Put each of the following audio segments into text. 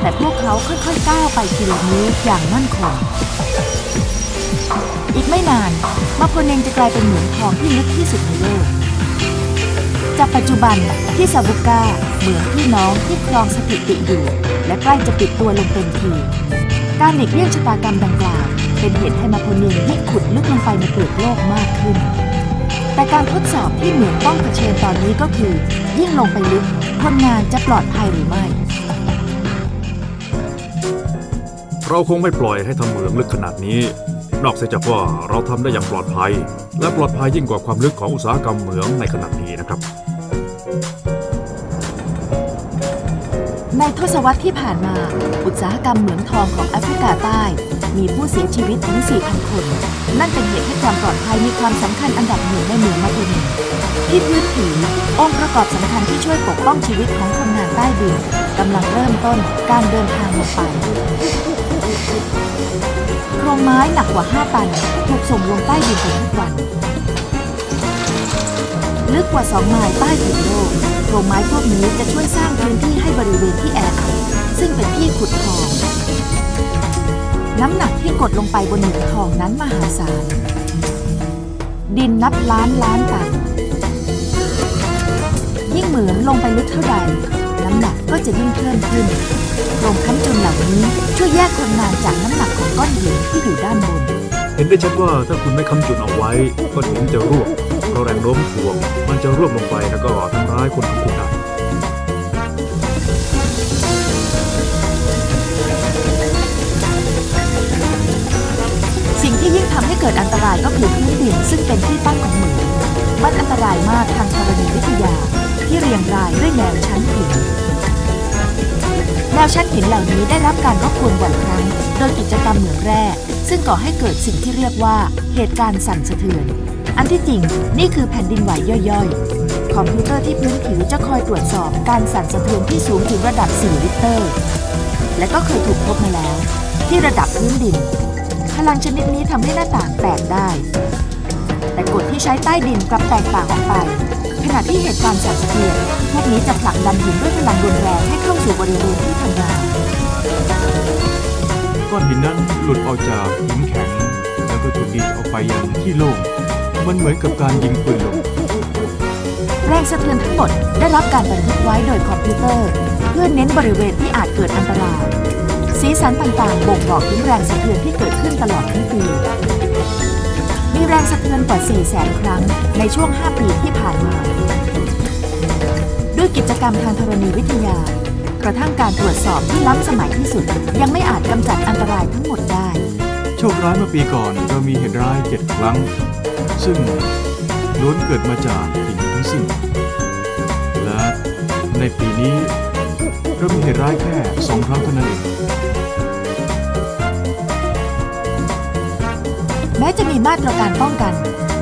แต่พวกเขาค่อยๆก้าวไปทีละนิ้วอย่างมั่นคง อีกไม่นานมาโพเนงจะกลายเป็นเหมืองทองที่ลึกที่สุดในโลก จากปัจจุบันที่ซาบุก้าเหมืองพี่น้องที่ครองสถิติอยู่ และใกล้จะปิดตัวลงเต็มที การหลีกเลี่ยงชะตากรรมดังกล่าวเป็นเหตุให้มาโพเนงยิ่งขุดลึกลงไปในเปลือกโลกมากขึ้นแต่การทดสอบที่เหมืองต้องเผชิญตอนนี้ก็คือ ยิ่งลงไปลึกคนงานจะปลอดภัยหรือไม่ เราคงไม่ปล่อยให้ทำเหมืองลึกขนาดนี้ นอกเสียจากว่าเราทำได้อย่างปลอดภัย และปลอดภัยยิ่งกว่าความลึกของอุตสาหกรรมเหมืองในขณะนี้นะครับ ในทศวรรษที่ผ่านมา อุตสาหกรรมเหมืองทองของแอฟริกาใต้ มีผู้เสียชีวิตถึง 4,000 คน นั่นเป็นเหตุให้ความปลอดภัยมีความสำคัญอันดับหนึ่งในเมืองมาโพเนที่พื้นผิวองค์ประกอบสำคัญที่ช่วยปกป้องชีวิตของคนงานใต้ดินกำลังเริ่มต้นการเดินทางลงไป โครงไม้หนักกว่า 5 ตัน ถูกส่งลงใต้ดินไปทุกวัน ลึกกว่า 2 ไมล์ใต้ผิวโลกโครงไม้พวกนี้จะช่วยสร้างพื้นที่ให้บริเวณที่แออัดซึ่งเป็นที่ขุดทอง น้ำหนักที่กดลงไปบนเหมืองทองนั้นมหาศาล ดินนับล้านล้านตันยิ่งเหมืองลงไปลึกเท่าใด น้ำหนักก็จะยิ่งเพิ่มขึ้น โครงค้ำจุนเหล่านี้ช่วยแยกคนงานจากน้ำหนักของก้อนหินที่อยู่ด้านบน เห็นได้ชัดว่าถ้าคุณไม่ค้ำจุดเอาไว้ก้อนหินจะร่วงเพราะแรงโน้มถ่วงมันจะร่วงลงไปแล้วก็ทำร้ายคนของคุณได้สิ่งที่ยิ่งทำให้เกิดอันตรายก็คือพื้นดินซึ่งเป็นที่ตั้งของเหมืองมันอันตรายมากทางธรณีวิทยาที่เรียงรายด้วยแนวชั้นหิน แนวชั้นหินเหล่านี้ได้รับการรบกวนบ่อยครั้ง โดยกิจกรรมเหมืองแร่ ซึ่งก่อให้เกิดสิ่งที่เรียกว่าเหตุการณ์สั่นสะเทือน อันที่จริงนี่คือแผ่นดินไหวย่อยๆ คอมพิวเตอร์ที่พื้นผิวจะคอยตรวจสอบการสั่นสะเทือนที่สูงถึงระดับ 4 ลิตรและก็เคยถูกพบมาแล้ว ที่ระดับพื้นดิน พลังชนิดนี้ทำให้หน้าต่างแตกได้ แต่กฎที่ใช้ใต้ดินกลับแตกต่างออกไป ณะที่เหตุการณ์สั่นสะเทือนพวกนี้จะผลักดันหินด้วยพลังรุนแรงให้เข้าสู่บริเวณที่ทำงาน ก้อนหินนั้นหลุดออกจากหินแข็ง แล้วก็ถูกดีดออกไปยังที่โล่งมันเหมือนกับการยิงปืนลมแรงสะเทือนทั้งหมดได้รับการบันทึกไว้โดยคอมพิวเตอร์ เพื่อเน้นบริเวณที่อาจเกิดอันตรายสีสันต่างๆบ่งบอกถึงแรงสะเทือนที่เกิดขึ้นตลอดทั้งปีมี แรงสะเทือนกว่า 4 0 0แสนครั้งในช่วง 5 ปีที่ผ่านมา ด้วยกิจกรรมทางธรณีวิทยา กระทั่งการตรวจสอบที่ล้ำสมัยที่สุด ยังไม่อาจกำจัดอันตรายทั้งหมดได้ โชคร้ายเมื่อปีก่อนเรามีเหตุร้ายเจ็ดครั้ง ซึ่งล้วนเกิดมาจากหินทั้งสิ้น และในปีนี้เรามีเหตุร้ายแค่สองครั้งเท่านั้นเอง แม้จะมีมาตรการป้องกัน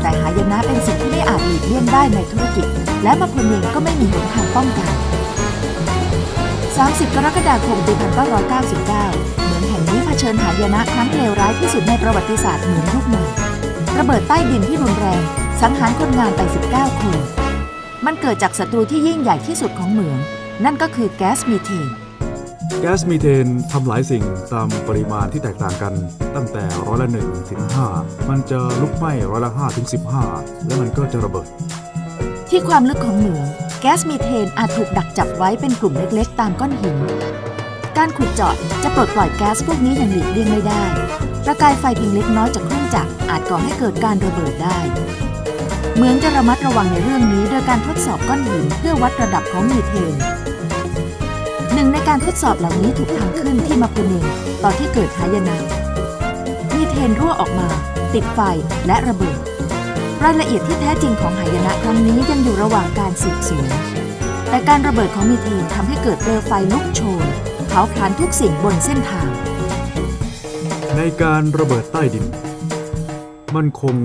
แต่หายนะเป็นสิ่งที่ไม่อาจหลีกเลี่ยงได้ในธุรกิจ และมาพลเองก็ไม่มีหนทางป้องกัน 30 กรกฎาคมปี1999 เหมืองแห่งนี้เผชิญหายนะครั้งเลวร้ายที่สุดในประวัติศาสตร์เหมืองยุคใหม่ระเบิดใต้ดินที่รุนแรง สังหารคนงานไป 19 คน มันเกิดจากศัตรูที่ยิ่งใหญ่ที่สุดของเหมือง นั่นก็คือแก๊สมีเทน แก๊สมีเทนทำหลายสิ่งตามปริมาณที่แตกต่างกัน ตั้งแต่ร้อยละ1ถึง5มันจะลุกไหม้ร้อยละ5ถึง15 และมันก็จะระเบิด ที่ความลึกของเหมืองแก๊สมีเทนอาจถูกดักจับไว้เป็นกลุ่มเล็กๆ ตามก้อนหิน การขุดเจาะจะปลดปล่อยแก๊สพวกนี้อย่างหลีกเลี่ยงไม่ได้ประกายไฟเพียงเล็กน้อยจากเครื่องจักรอาจก่อให้เกิดการระเบิดได้เหมืองจะระมัดระวังในเรื่องนี้โดยการทดสอบก้อนหินเพื่อวัดระดับของมีเทน หนึ่งในการทดสอบเหล่านี้ถูกทำขึ้นที่มาปูเนงตอนที่เกิดหายนะมีเทนรั่วออกมา ติดไฟและระเบิด รายละเอียดที่แท้จริงของหายนะครั้งนี้ยังอยู่ระหว่างการสืบสวนแต่การระเบิดของมีเทนทำให้เกิดเปลวไฟลุกโชนเผาผลาญทุกสิ่งบนเส้นทาง ในการระเบิดใต้ดิน มันคง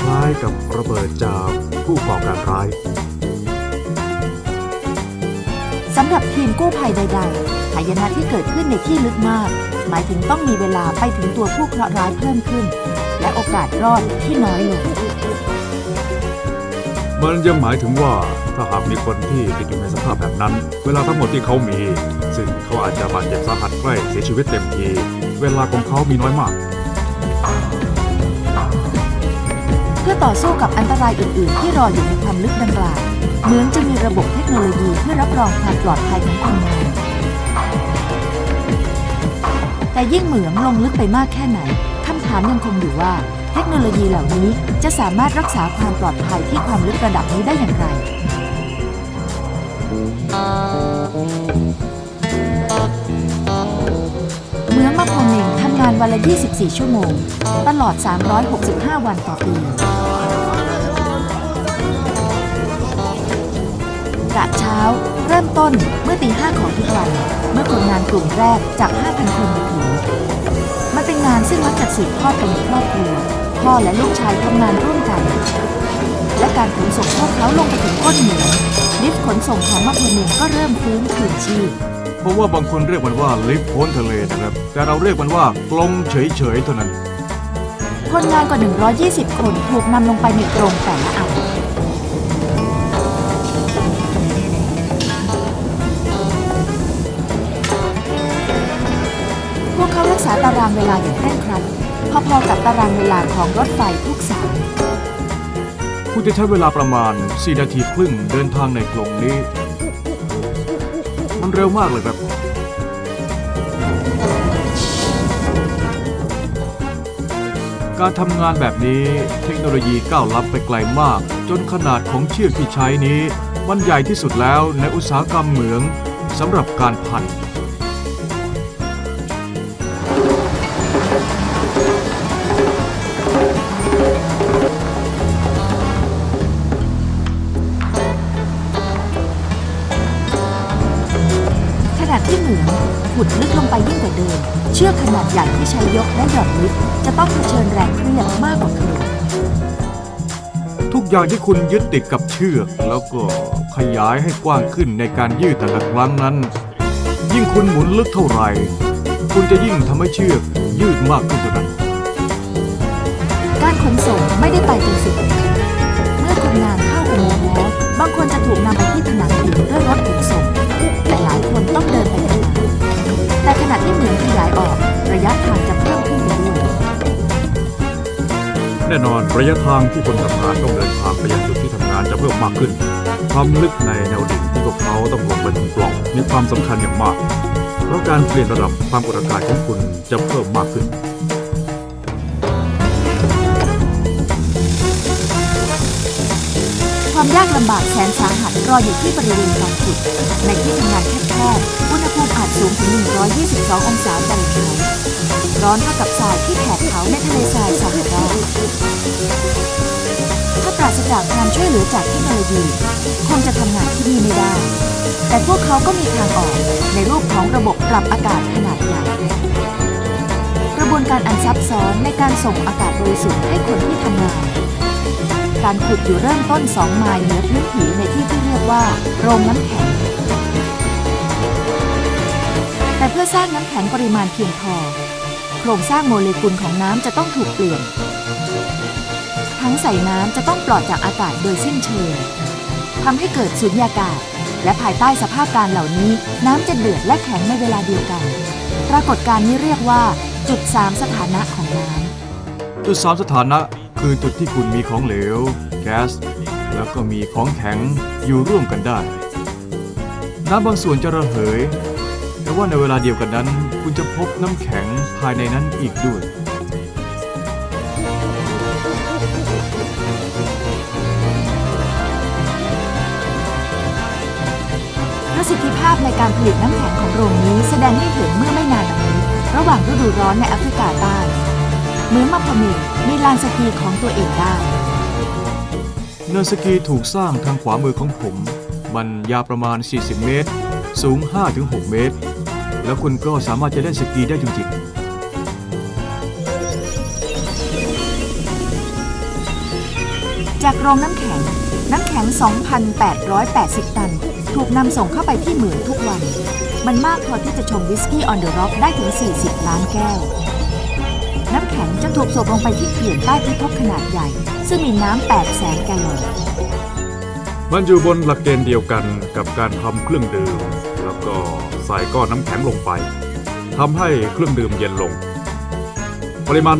คล้ายกับระเบิดจากผู้ก่อการร้าย สำหรับทีมกู้ภัยใด ๆ หายนะที่เกิดขึ้นในที่ลึกมาก หมายถึงต้องมีเวลาไปถึงตัวผู้เคราะห์ร้ายเพิ่มขึ้น และโอกาสรอดที่น้อยลงมมันยังหมายถึงว่าถ้าหากมีคนที่ติดอยู่ในสภาพแบบนั้น เวลาทั้งหมดที่เขามี ซึ่งเขาอาจจะบาดเจ็บสาหัสใกล้เสียชีวิตเต็มที เวลาของเขามีน้อยมาก เพื่อต่อสู้กับอันตรายอื่น ๆ ที่รออยู่ในความลึกดังกล่าว เหมืองจะมีระบบเทคโนโลยีเพื่อรับรองความปลอดภัยของคนงาน แต่ยิ่งเหมืองลงลึกไปมากแค่ไหนคำถามยังคงอยู่ว่า เทคโนโลยีเหล่านี้จะสามารถรักษาความปลอดภัยที่ความลึกระดับนี้ได้อย่างไรเหมืองมะโพเมงทำงานวันละ 24 ชั่วโมง ตลอด 365 วันต่อปี ต้นเมื่อตีห้าของทุกวัน เมื่อคนงานกลุ่มแรกจาก 5,000 คนมาถึงมันเป็นงานซึ่งมักจะสืบทอดกันในครอบครัวพ่อและลูกชายทำงานร่วมกัน และการขนส่งพวกเขาลงไปถึงก้นเหมืองลิฟต์ขนส่งของมะพร้าวเมงก็เริ่มฟื้นคืนชีพเพราะว่าบางคนเรียกมันว่าลิฟต์พ้นทะเลนะครับ แต่เราเรียกมันว่ากลงเฉยๆเท่านั้น คนงานกว่า 120 คนถูกนำลงไปในกรงแต่ละอัน ตารางเวลาอย่างเคร่งครัดพอๆกับตารางเวลาของรถไฟทุกสายคุณจะใช้เวลาประมาณ 4 นาทีครึ่งเดินทางในกลงนี้ มันเร็วมากเลยครับ การทำงานแบบนี้เทคโนโลยีก้าวล้ำไปไกลมาก จนขนาดของเชือกที่ใช้นี้ มันใหญ่ที่สุดแล้วในอุตสาหกรรมเหมืองสำหรับการพัน ณะที่เหมืองขุดลึกลงไปยิ่งกว่าเดิม เชือกขนาดใหญ่ที่ใช้ยกและหย่อนลิฟต์จะต้องเผชิญแรงเครียดมากกว่าเคยทุกอย่างที่คุณยึดติดกับเชือก แล้วก็ขยายให้กว้างขึ้นในการยืดแต่ละครั้งนั้น ยิ่งคุณหมุนลึกเท่าไหร่ คุณจะยิ่งทำให้เชือกยืดมากขึ้นเท่านั้น การขนส่งไม่ได้ไปจนสุด เมื่อคนงานเข้าอุโมงค์แล้ว บางคนจะถูกนำไปที่ผนังหินด้วยรถขนส่งแต้องเดินไปทางหลังแต่ขณะที่เหมืองขยายออกระยะทางจะเพิ่มขึ้นไปด้วยแน่นอนระยะทางที่คนทำงานต้องเดินทางไปยังจุดที่ทำงานจะเพิ่มมากขึ้น ความลึกในแนวดิ่งที่พวกเขาต้องลงไปถึงปล่องมีความสำคัญอย่างมาก เพราะการเปลี่ยนระดับความกดอากาศของคุณจะเพิ่มมากขึ้น ความยากลำบากแสนสาหัสรออยู่ที่บริเวณการขุด ในที่ทำงานแคบๆอุณหภูมิอาจสูงถึง 122 องศาเซลเซียสร้อนเท่ากับทรายที่แผดเผาในทะเลทรายซาฮาราถ้าปราศจากความช่วยเหลือจากเทคโนโลยีคงจะทำงานที่นี่ไม่ได้ แต่พวกเขาก็มีทางออกในรูปของระบบปรับอากาศขนาดใหญ่กระบวนการอันซับซ้อนในการส่งอากาศบริสุทธิ์ให้คนที่ทำงาน การขุดอยู่เริ่มต้น 2 ไมล์เหนือพื้นผิวในที่ที่เรียกว่า โรงน้ำแข็ง แต่เพื่อสร้างน้ำแข็งปริมาณเพียงพอ โครงสร้างโมเลกุลของน้ำจะต้องถูกเปลี่ยน ทั้งใส่น้ำจะต้องปลอดจากอากาศโดยสิ้นเชิงทำให้เกิดสุญญากาศ และภายใต้สภาพการเหล่านี้ น้ำจะเดือดและแข็งในเวลาเดียวกัน ปรากฏการณ์นี้เรียกว่า จุดสามสถานะของน้ำจุดสามสถานะ คือจุดที่คุณมีของเหลว แก๊ส แล้วก็มีของแข็งอยู่ร่วมกันได้ น้ำบางส่วนจะระเหย แต่ว่าในเวลาเดียวกันนั้น คุณจะพบน้ำแข็งภายในนั้นอีกด้วยประสิทธิภาพในการผลิตน้ำแข็งของโรงนี้แสดงให้เห็นเมื่อไม่นานมานี้ ระหว่างฤดูร้อนในแอฟริกาใต้เหมือนมาพมิก มีลานสกีของตัวเองได้เนินสกีถูกสร้างทางขวามือของผม มันยาวประมาณ 40 เมตร สูง 5-6 เมตร แล้วคุณก็สามารถจะเล่นสกีได้จริงจากโรงน้ำแข็ง น้ำแข็ง 2,880 ตัน ถูกนำส่งเข้าไปที่เหมืองทุกวัน มันมากพอที่จะชงวิสกี้ออนเดอะร็อกได้ถึง 40 ล้านแก้ว น้ำแข็งจะถูกส่งลงไปที่เขื่อนใต้พิภพขนาดใหญ่ ซึ่งมีน้ำ8แสนแกลลอนมันอยู่บนหลักเกณฑ์เดียวกันกับการทำเครื่องดื่ม แล้วก็ใส่ก้อนน้ำแข็งลงไปทำให้เครื่องดื่มเย็นลง ปริมาณ